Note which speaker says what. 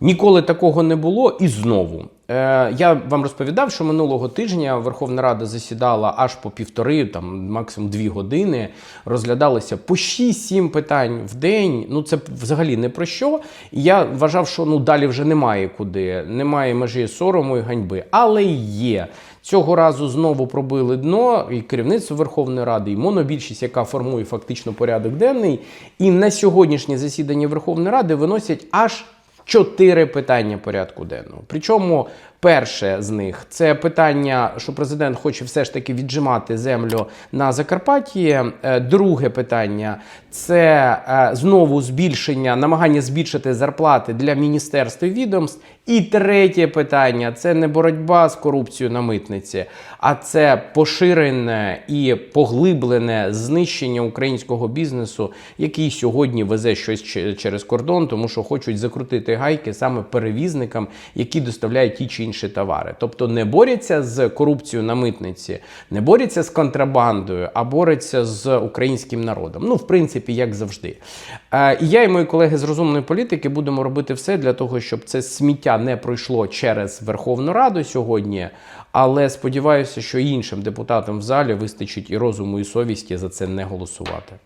Speaker 1: Ніколи такого не було і знову. Е, я вам розповідав, що минулого тижня Верховна Рада засідала аж по півтори, там максимум дві години. Розглядалося по 6-7 питань в день. Ну це взагалі не про що. Я вважав, що ну далі вже немає куди, немає межі сорому і ганьби. Але є. Цього разу знову пробили дно і керівництво Верховної Ради, і монобільшість, яка формує фактично порядок денний. І на сьогоднішнє засідання Верховної Ради виносять аж чотири питання порядку денного. Причому перше з них це питання, що президент хоче все ж таки віджимати землю на Закарпатті. Е, Друге питання це е, знову збільшення, намагання збільшити зарплати для міністерств і відомств. І третє питання це не боротьба з корупцією на митниці, а це поширене і поглиблене знищення українського бізнесу, який сьогодні везе щось через кордон, тому що хочуть закрутити гайки саме перевізникам, які доставляють ті чи інші товари. Тобто не борються з корупцією на митниці, не борються з контрабандою, а борються з українським народом. Ну, в принципі, як завжди. Е, І я і мої колеги з розумної політики будемо робити все для того, щоб це сміття не пройшло через Верховну Раду сьогодні. Але сподіваюся, що іншим депутатам в залі вистачить і розуму, і совісті за це не голосувати.